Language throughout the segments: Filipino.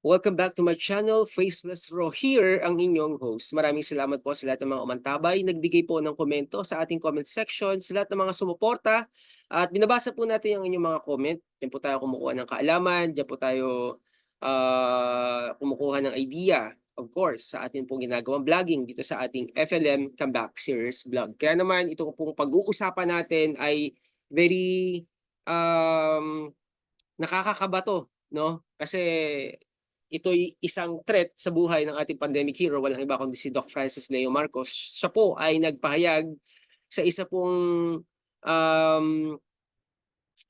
Welcome back to my channel, Faceless Raw here, ang inyong host. Maraming salamat po sa lahat ng mga umantabay, nagbigay po ng komento sa ating comment section, sa lahat ng mga sumuporta, at binabasa po natin ang inyong mga comment. Diyan po tayo kumukuha ng kaalaman, diyan po tayo ah, kumukuha ng idea, of course, sa ating pong ginagawang vlogging dito sa ating FLM Comeback Series vlog. Kaya naman, ito pong pag-uusapan natin ay very um, nakakakabato, no? Kasi ito'y isang threat sa buhay ng ating pandemic hero, walang iba kundi si Doc Francis Leo Marcos. Siya po ay nagpahayag sa isa pong um,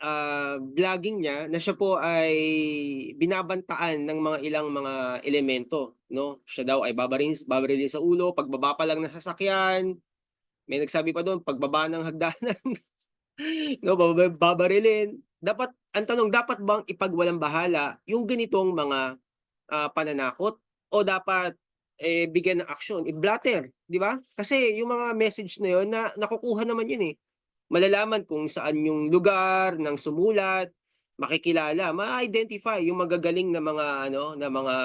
ah, vlogging niya na siya po ay binabantaan ng mga ilang mga elemento, no? Siya daw ay babarin, babarilin sa ulo, pagbaba pa lang ng sasakyan. May nagsabi pa doon, pagbaba ng hagdanan. no, baba- babarilin. Dapat, ang tanong, dapat bang ipagwalang bahala yung ganitong mga ah, pananakot o dapat eh, bigyan ng aksyon, i-blatter, di ba? Kasi yung mga message na yun, na, nakukuha naman yun eh. Malalaman kung saan yung lugar ng sumulat, makikilala, ma-identify yung magagaling na mga ano, na mga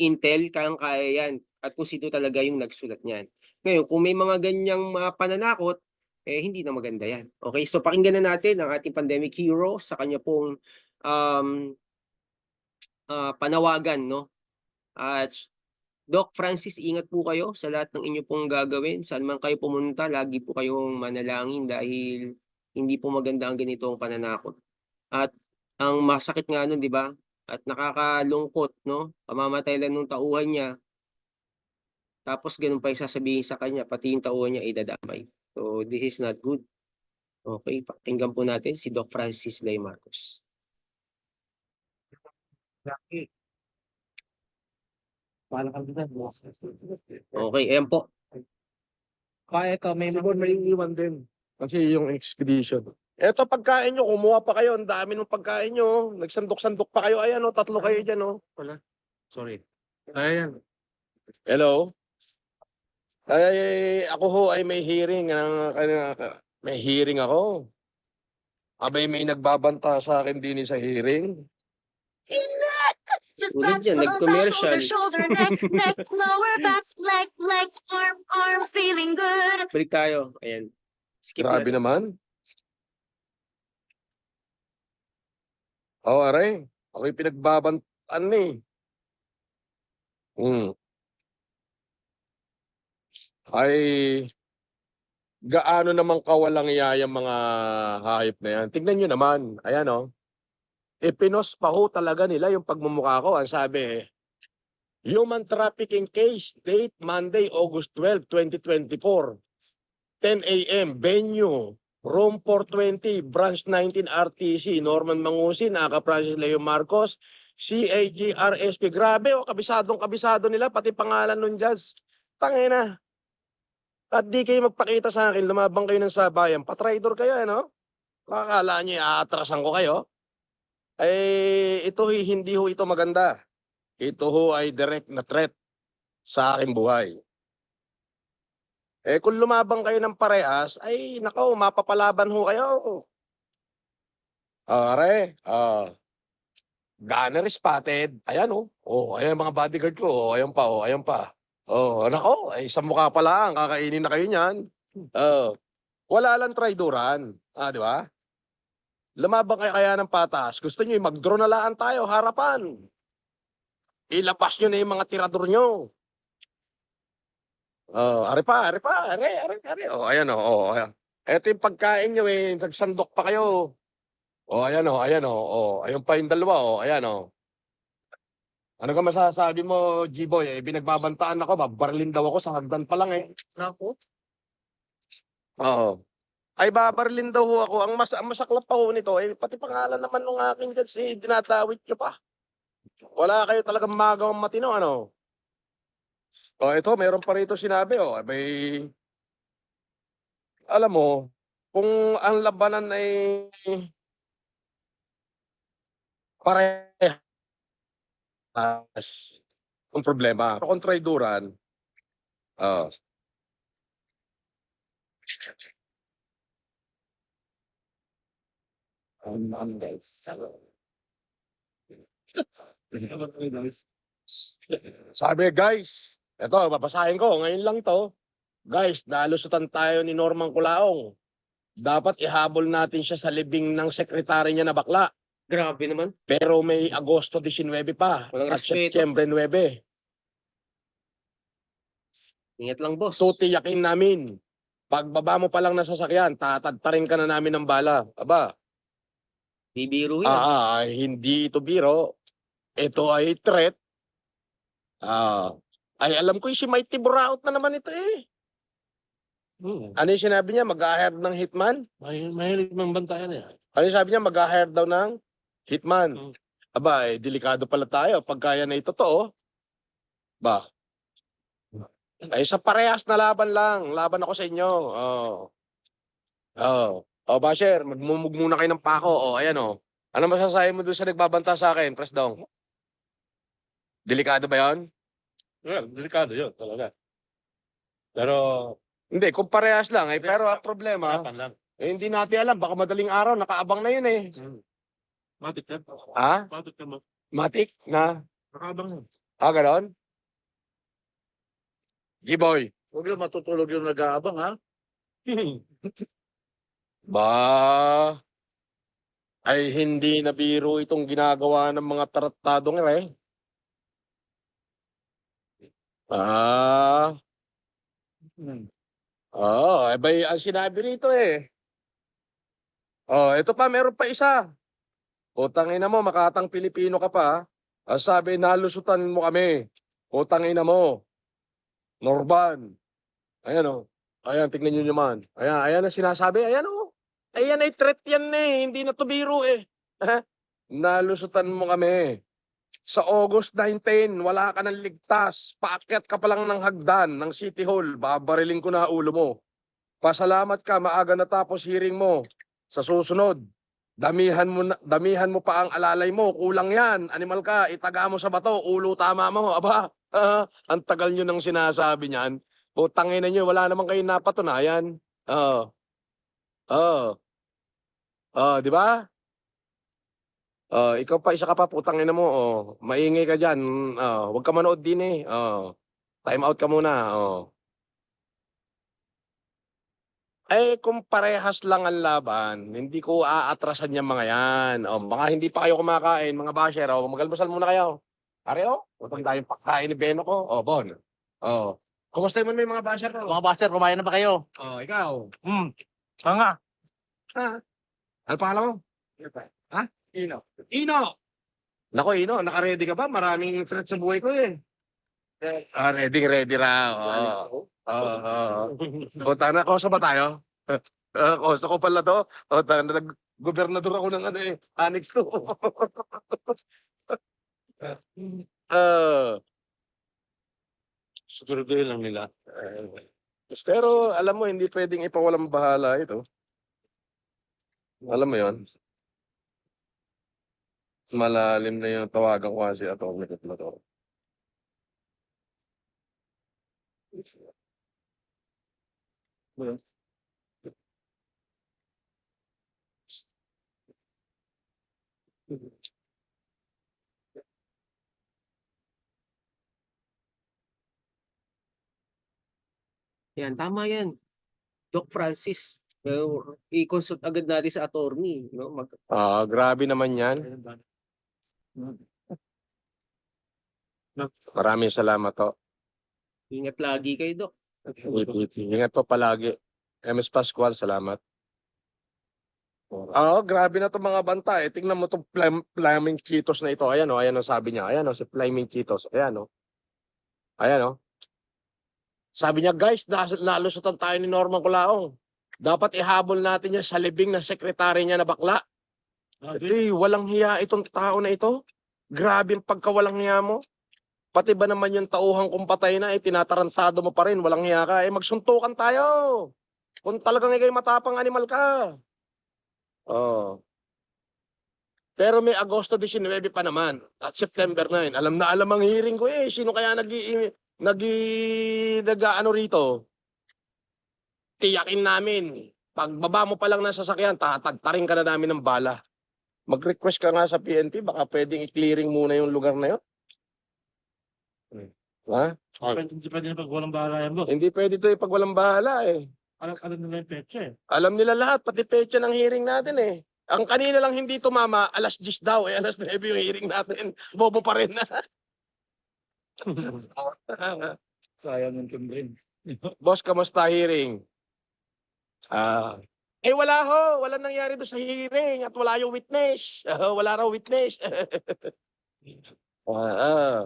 intel, kayang kaya yan at kung sino talaga yung nagsulat niyan. Ngayon, kung may mga ganyang mga pananakot, eh hindi na maganda yan. Okay, so pakinggan na natin ang ating pandemic hero sa kanya pong um, ah, panawagan, no? At Doc Francis, ingat po kayo sa lahat ng inyo pong gagawin. Saan man kayo pumunta, lagi po kayong manalangin dahil hindi po maganda ang ganitong pananakot. At ang masakit nga nun, di ba? At nakakalungkot, no? Pamamatay lang nung tauhan niya. Tapos ganun pa yung sa kanya, pati yung tauhan niya ay dadamay. So this is not good. Okay, pakinggan po natin si Doc Francis Lay Marcos. Laki. Paano kami na? Okay, ayan po. Kaya ito, may Siguro may iwan din. Kasi yung expedition. Eto pagkain nyo, kumuha pa kayo. Ang dami ng pagkain nyo. Nagsandok-sandok pa kayo. Ayan o, tatlo kayo dyan o. Sorry. Ayan. Hello? Ay, ako ho ay may hearing. ng may hearing ako. Abay, may nagbabanta sa akin din sa hearing. Just Ulit back, yan, shoulder, nag-commercial. shoulder, shoulder, neck, neck, lower back, leg, leg, arm, arm, feeling good. Balik tayo. Ayan. Skip Grabe naman. Oo, oh, aray. Ako'y pinagbabantaan eh. Hmm. Ay, gaano naman kawalang yung mga hayop na yan. Tignan nyo naman. Ayan o. Oh. Ipinos pa ho talaga nila yung pagmumukha ko. Ang sabi, Human Trafficking Case, date Monday, August 12, 2024. 10 a.m. venue room 420 branch 19 RTC Norman Mangusin Aka Francis Leo Marcos CAGRSP grabe oh kabisadong kabisado nila pati pangalan nun judge tangina at di kayo magpakita sa akin lumabang kayo ng sabayan patraidor kayo ano akala nyo aatrasan ko kayo eh ito hi- hindi ho ito maganda ito ho ay direct na threat sa aking buhay eh kung lumabang kayo ng parehas, ay nako, mapapalaban ho kayo. Are, ah, gunner spotted. Ayan oh. Oh, ayan mga bodyguard ko. Oh, ayan pa, oh, ayan pa. Oh, nako, ay sa mukha pa lang, kakainin na kayo niyan. Oh, wala lang traidoran. Ah, di ba? Lumabang kayo kaya ng patas. Gusto niyo mag-draw na laan tayo, harapan. Ilapas niyo na yung mga tirador niyo. Oh, are pa, are pa, are, are, are. Oh, ayan oh, oh, ayan. Ito yung pagkain nyo eh, nagsandok pa kayo. Oh, ayan oh, ayan oh, oh, ayun pa yung dalawa oh, ayan oh. Ano ka masasabi mo, G-Boy? Eh, binagbabantaan ako, babarlin daw ako sa hagdan pa lang eh. Ako? Oo. Ay, babarlin daw ho ako. Ang, mas, masaklap pa ho nito, eh, pati pangalan naman ng aking dyan, si dinatawit nyo pa. Wala kayo talagang magawang matino, ano? Oh, ito, meron pa rito sinabi, oh, may... Alam mo, kung ang labanan ay parehas ang problema. Kung traiduran, oh, On Monday, seven. Sabi, guys, eto, babasahin ko, ngayon lang to. Guys, nalusutan tayo ni Norman Culaong. Dapat ihabol natin siya sa libing ng sekretary niya na bakla. Grabe naman. Pero may Agosto 19 pa Walang at respeto. Setyembre 9. Ingat lang, boss. Tutiyakin namin. Pagbaba mo pa lang ng sasakyan, tatadtarin ka na namin ng bala. Aba, Bibiro yan. ah, ah, hindi ito biro. Ito ay threat. Ah, ay alam ko yung si Mighty Buraot na naman ito eh. Hmm. Ano yung sinabi niya? Mag-hire ng hitman? May, mahilig mang bantayan eh. Ano yung sabi niya? Mag-hire daw ng hitman. Mm. Aba, eh, delikado pala tayo. Pag kaya na ito to, ba? Ay, sa parehas na laban lang. Laban ako sa inyo. Oh. Oh. Oh, Basher, magmumug muna kayo ng pako. Oh, ayan oh. Ano masasabi mo doon sa nagbabanta sa akin, Presdong? Delikado ba yon? Well, delikado yun talaga. Pero, Hindi, kung parehas lang. Eh, pero ang problema, lang. eh, hindi natin alam. Baka madaling araw, nakaabang na yun eh. Matik yan. Ha? Matik yan. Matik na. Nakabang yan. Ah, ganon? Giboy. Huwag yung matutulog yung nag-aabang ha. Ba, ay hindi na biro itong ginagawa ng mga tratadong eh. Ah, oh, eh bay, ang sinabi rito eh. Oh, ito pa, meron pa isa. Utangin mo, makatang Pilipino ka pa. Ang sabi, nalusutan mo kami. Utangin mo. Norban. Ayan oh. Ayan, tignan nyo naman. Ayan, ayan ang sinasabi. Ayan oh. Ayan ay threat yan eh. Hindi na to biro eh. Nalusutan mo kami. Sa August 19, wala ka ng ligtas. Paakyat ka pa lang ng hagdan ng City Hall. Babariling ko na ulo mo. Pasalamat ka, maaga natapos hearing mo. Sa susunod, damihan mo, na, damihan mo pa ang alalay mo. Kulang yan. Animal ka, itaga mo sa bato. Ulo tama mo. Aba, ang tagal nyo nang sinasabi niyan. Putangin na nyo, wala naman kayo napatunayan. Oo. Oo. Oh, di ba? Oh, ikaw pa isa ka pa putang ina mo. Oh, maingay ka diyan. Oh, wag ka manood din eh. Oh. Time out ka muna. Oh. Eh, kung parehas lang ang laban, hindi ko aatrasan yung mga yan. Oh, mga hindi pa kayo kumakain, mga basher, oh, magalmusal muna kayo. Pare, oh, utang tayong pagkain ni Beno ko. Oh, Bon. Oh. Kumusta mo may mga basher ko? Mga baster, kumain na ba kayo? Oh, ikaw. Hmm. Tanga. Ano pangalan mo? Ha? Ino. Ino! Nako, Ino, naka-ready ka ba? Maraming threat sa buhay ko eh. Ah, ready, ready ra. Oo. Oo, oo. O, tana, kosa ba tayo? Uh, kosa ko pala to. O, tana, nag-gobernador ako ng ano eh, annex to. Ah, Siguraduhin lang nila. Pero alam mo, hindi pwedeng ipawalang bahala ito. Alam mo yon Malalim na yung tawagan ko kasi atomic na to. Yan, tama yan. Doc Francis. I-consult agad natin sa attorney. No? Mag Ah, grabe naman yan. Maraming salamat to. ingat lagi kayo, Doc. Ingat po palagi. MS Pascual, salamat. Oo, grabe na to mga banta eh. Tingnan mo tong Flam- Flaming Cheetos na ito. Ayan o, ayan ang sabi niya. Ayan o, si Flaming Cheetos. Ayan o. Ayan o. Sabi niya, guys, nalusutan tayo ni Norman Culaong. Dapat ihabol natin yan sa libing ng sekretary niya na bakla. Eh, walang hiya itong tao na ito. Grabe ang pagkawalang hiya mo. Pati ba naman yung tauhang kung patay na, eh, tinatarantado mo pa rin, walang hiya ka. Eh, magsuntukan tayo. Kung talagang ikay matapang animal ka. Oh. Pero may Agosto 19 pa naman at September 9. Alam na alam ang hearing ko eh. Sino kaya nag nag nag-ano rito? Tiyakin namin. Pagbaba mo pa lang ng sasakyan, tatagtarin ka na namin ng bala. Mag-request ka nga sa PNP, baka pwedeng i-clearing muna yung lugar na yun. Ha? Pwede, pwede na pag walang bahala yan, boss. Hindi pwede ito ipag walang bahala eh. Alam, alam nila yung petsa eh. Alam nila lahat, pati pecha ng hearing natin eh. Ang kanina lang hindi tumama, alas 10 daw eh, alas 9 yung hearing natin. Bobo pa rin. Sayang yung timbre. Boss, kamusta hearing? Ah, eh wala ho, wala nangyari doon sa hearing at wala yung witness. Ah, wala raw witness. ah, ah.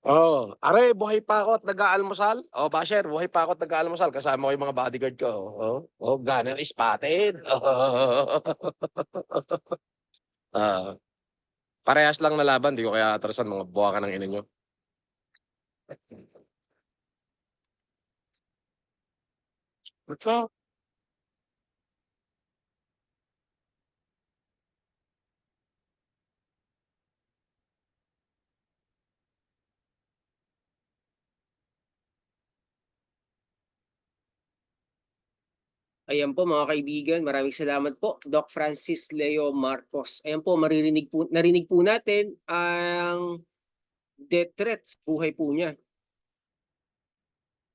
Oh, are, buhay pa ako at nag-aalmusal. Oh, Basher, buhay pa ako at nag-aalmusal. Kasama ko yung mga bodyguard ko. Oh, oh, gunner spotted. Ah. parehas lang na laban, di ko kaya atrasan mga buwa ka ng ina nyo. Ito, Ayan po mga kaibigan, maraming salamat po Doc Francis Leo Marcos. Ayan po maririnig po narinig po natin ang death threats buhay po niya.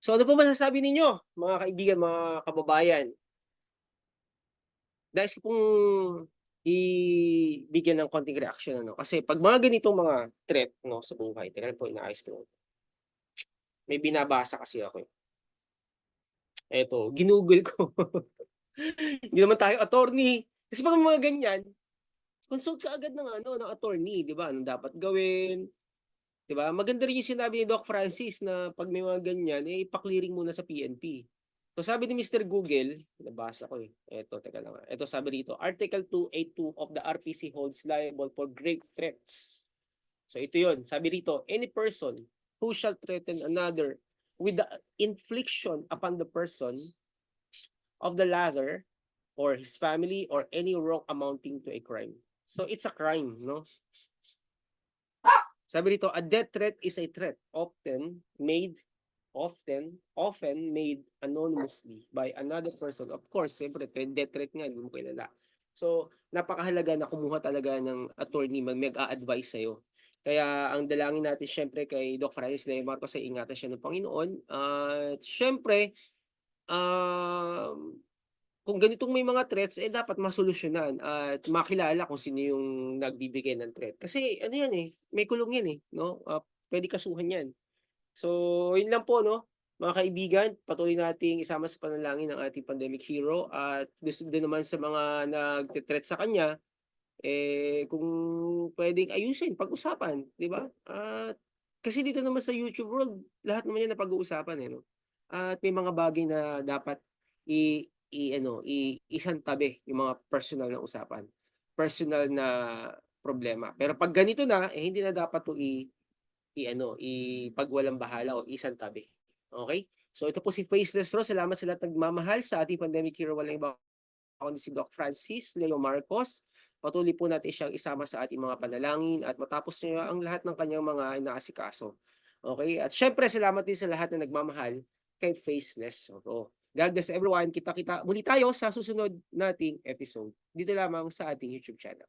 So ano po masasabi ninyo mga kaibigan, mga kababayan? Dahil ko pong ibigyan ng konting reaction ano kasi pag mga ganitong mga threat no sa buhay, lang po inaayos ko. May binabasa kasi ako. eh. Eto, ginugol ko. Hindi naman tayo attorney. Kasi pag mga ganyan, consult ka agad ng ano, ng attorney, 'di ba? Anong dapat gawin? 'Di ba? Maganda rin yung sinabi ni Doc Francis na pag may mga ganyan, eh ipa-clearing muna sa PNP. So sabi ni Mr. Google, nabasa ko eh. Eto, teka lang. ah. Eto sabi dito, Article 282 of the RPC holds liable for grave threats. So ito 'yon. Sabi rito, any person who shall threaten another with the infliction upon the person of the latter or his family or any wrong amounting to a crime. So it's a crime, no? Sabi rito, a death threat is a threat often made often often made anonymously by another person. Of course, siyempre, death threat nga, hindi mo kilala. So, napakahalaga na kumuha talaga ng attorney mag mag-a-advise sa'yo. Kaya ang dalangin natin syempre kay Doc Francis Leo Marcos ay ingatan siya ng Panginoon. At syempre, um, kung ganitong may mga threats, eh dapat masolusyonan at makilala kung sino yung nagbibigay ng threat. Kasi ano yan eh, may kulong yan eh, no? Ah, pwede kasuhan yan. So, yun lang po, no? Mga kaibigan, patuloy nating isama sa panalangin ng ating pandemic hero at gusto din naman sa mga nagte-threat sa kanya, eh kung pwedeng ayusin, pag-usapan, di ba? At kasi dito naman sa YouTube world, lahat naman yan na pag-uusapan eh, no? At may mga bagay na dapat i i ano, i isang tabi yung mga personal na usapan, personal na problema. Pero pag ganito na, eh hindi na dapat to i i ano, ipagwalang bahala o isang tabi. Okay? So ito po si Faceless Rose. Salamat sa lahat nagmamahal sa ating pandemic hero. Walang iba ako si Doc Francis Leo Marcos. Patuloy po natin siyang isama sa ating mga panalangin at matapos niya ang lahat ng kanyang mga inaasikaso. Okay? At syempre, salamat din sa lahat na nagmamahal kay Faceless. Oo. God bless everyone. Kita-kita muli tayo sa susunod nating episode. Dito lamang sa ating YouTube channel.